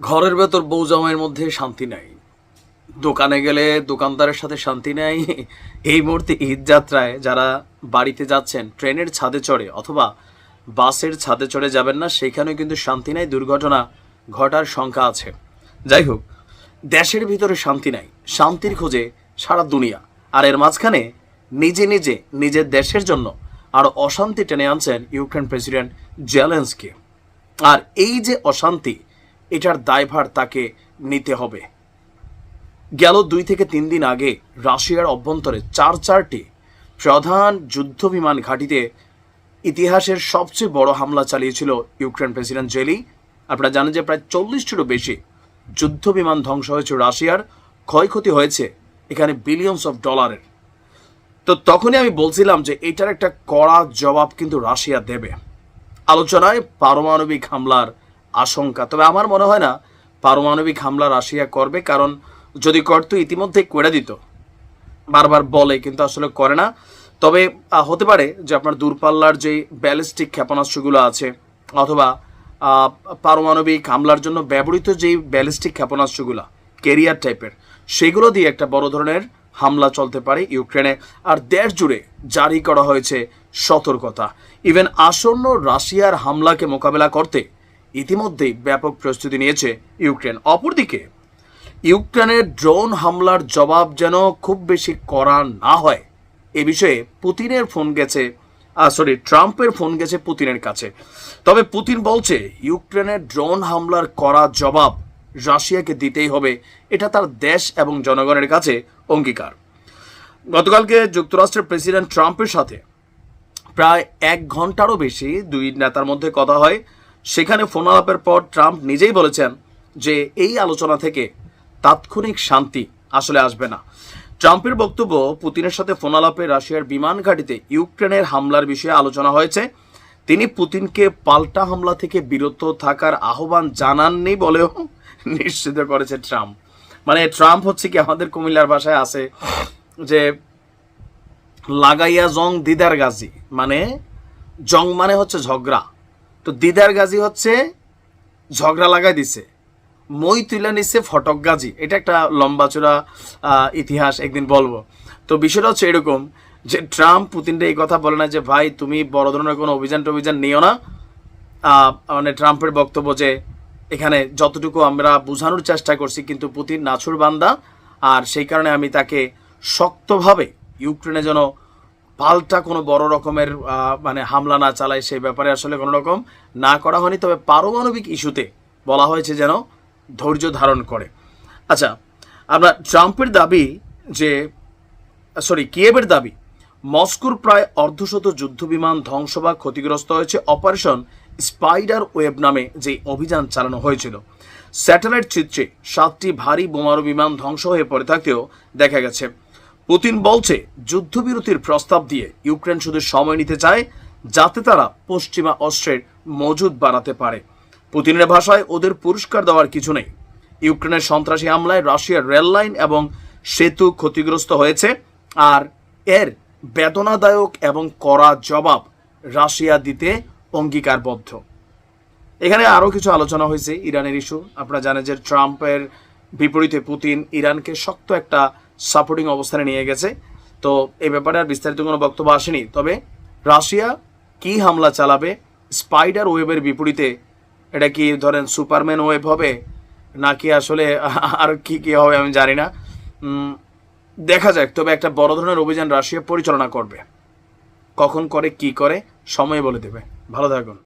ঘরের ভেতর বউ জামাইয়ের মধ্যে শান্তি নাই। দোকানে গেলে দোকানদারের সাথে শান্তি নাই। এই মুহূর্তে ঈদ যাত্রায় যারা বাড়িতে যাচ্ছেন, ট্রেনের ছাদে চড়ে অথবা বাসের ছাদে চড়ে যাবেন না, সেখানেও কিন্তু শান্তি নাই, দুর্ঘটনা ঘটার শঙ্কা আছে। যাই হোক, দেশের ভিতরে শান্তি নাই, শান্তির খোঁজে সারা দুনিয়া। আর এর মাঝখানে নিজে নিজে, নিজের দেশের জন্য আরও অশান্তি টেনে আনছেন ইউক্রেন প্রেসিডেন্ট জেলেন্সকি। আর এই যে অশান্তি এটার দায়ভার তাকে নিতে হবে। গেল দুই থেকে তিন দিন আগে রাশিয়ার অভ্যন্তরে চার চারটি প্রধান যুদ্ধ বিমান ঘাঁটিতে ইতিহাসের সবচেয়ে বড় হামলা চালিয়েছিল ইউক্রেন প্রেসিডেন্ট জেলি। আপনারা জানেন যে প্রায় চল্লিশটিরও বেশি যুদ্ধ বিমান ধ্বংস হয়েছে রাশিয়ার, ক্ষয়ক্ষতি হয়েছে এখানে বিলিয়নস অফ ডলারের তো তখনই আমি বলছিলাম যে এটার একটা কড়া জবাব কিন্তু রাশিয়া দেবে। আলোচনায় পারমাণবিক হামলার আশঙ্কা। তবে আমার মনে হয় না পারমাণবিক হামলা রাশিয়া করবে, কারণ যদি করতো ইতিমধ্যে করে দিত। বারবার বলে, কিন্তু আসলে করে না। তবে হতে পারে যে আপনার দূরপাল্লার যে ব্যালিস্টিক ক্ষেপণাস্ত্রগুলো আছে, অথবা পারমাণবিক হামলার জন্য ব্যবহৃত যেই ব্যালিস্টিক ক্ষেপণাস্ত্রগুলো, কেরিয়ার টাইপের, সেগুলো দিয়ে একটা বড় ধরনের হামলা চলতে পারে ইউক্রেনে। আর দেশ জুড়ে জারি করা হয়েছে সতর্কতা। ইভেন আসন্ন রাশিয়ার হামলাকে মোকাবেলা করতে ইতিমধ্যেই ব্যাপক প্রস্তুতি নিয়েছে ইউক্রেন। অপরদিকে, ইউক্রেনের ড্রোন হামলার জবাব যেন খুব বেশি করা না হয়। এ বিষয়ে পুতিনের ফোন গেছে সরি ট্রাম্পের ফোন গেছে পুতিনের কাছে। তবে পুতিন বলছে, ইউক্রেনের ড্রোন হামলার করা জবাব রাশিয়াকে দিতেই হবে। এটা তার দেশ এবং জনগণের কাছে অঙ্গীকার। গতকালকে যুক্তরাষ্ট্রের প্রেসিডেন্ট ট্রাম্পের সাথে প্রায় এক ঘন্টারও বেশি দুই নেতার মধ্যে কথা হয়। সেখানে ফোন আলাপের পর ট্রাম্প নিজেই বলেছেন যে এই আলোচনা থেকে তাৎক্ষণিক শান্তি আসলে আসবে না। ট্রাম্পের বক্তব্য, পুতিনের সাথে ফোন আলাপে রাশিয়ার বিমান ঘাঁটিতে ইউক্রেনের হামলার বিষয়ে আলোচনা হয়েছে। তিনি পুতিনকে পাল্টা হামলা থেকে বিরত থাকার আহ্বান জানাননি বলেও নিশ্চিত করেছে ট্রাম্প। মানে ট্রাম্প হচ্ছে কি আমাদের কুমিল্লার ভাষায় আছে যে লাগাইয়া জং দিদার গাজী। মানে জং মানে হচ্ছে ঝগড়া। তো দিদার গাজী হচ্ছে ঝগড়া লাগাই দিছে। মই তুলে নিচ্ছে ফটক গাজী। এটা একটা লম্বা ইতিহাস, একদিন বলব। তো বিষয়টা হচ্ছে এরকম যে ট্রাম্প পুতিনটা এই কথা বলে না যে, ভাই, তুমি বড় ধরনের কোনো অভিযান টভিযান নিও না। মানে ট্রাম্পের বক্তব্য যে, এখানে যতটুকু আমরা বোঝানোর চেষ্টা করছি, কিন্তু পুতিন নাছুর বান্দা। আর সেই কারণে আমি তাকে শক্তভাবে ইউক্রেনে যেন পাল্টা কোনো বড় রকমের মানে হামলা না চালায় সেই ব্যাপারে আসলে কোনো রকম না করা হয়নি। তবে পারমাণবিক ইস্যুতে বলা হয়েছে যেন ধৈর্য ধারণ করে। আচ্ছা আমরা ট্রাম্পের দাবি যে, সরি কিয়েবের দাবি, মস্কোর প্রায় অর্ধশত যুদ্ধবিমান ধ্বংস বা ক্ষতিগ্রস্ত হয়েছে। অপারেশন স্পাইডার ওয়েব নামে যে অভিযান চালানো হয়েছিল, স্যাটেলাইট চিত্রে সাতটি ভারী বোমারু বিমান ধ্বংস হয়ে পড়ে থাকতেও দেখা গেছে। পুতিন বলছে, যুদ্ধবিরতির প্রস্তাব দিয়ে ইউক্রেন শুধু সময় নিতে চায়, যাতে তারা পশ্চিমা অস্ত্রের মজুদ বাড়াতে পারে। পুতিনের ভাষায় ওদের পুরস্কার দেওয়ার কিছু নেই। ইউক্রেনের সন্ত্রাসী হামলায় রাশিয়ার রেল লাইন এবং সেতু ক্ষতিগ্রস্ত হয়েছে, আর এর বেদনাদায়ক এবং কড়া জবাব রাশিয়া দিতে অঙ্গীকারবদ্ধ। এখানে আরও কিছু আলোচনা হয়েছে ইরানের ইস্যু। আপনারা জানেন যে ট্রাম্পের বিপরীতে পুতিন ইরানকে শক্ত একটা সাপোর্টিং অবস্থানে নিয়ে গেছে। তো এই ব্যাপারে আর বিস্তারিত কোনো বক্তব্য আসেনি। তবে রাশিয়া কি হামলা চালাবে, স্পাইডার ওয়েবের বিপরীতে এটা কি ধরেন সুপারম্যান ওয়েব হবে, নাকি আসলে আর কি কি হবে আমি জানি না। দেখা যাক, তবে একটা বড় ধরনের অভিযান রাশিয়া পরিচালনা করবে। কখন করে, কি করে, সময় বলে দেবে। ভালো থাকুন।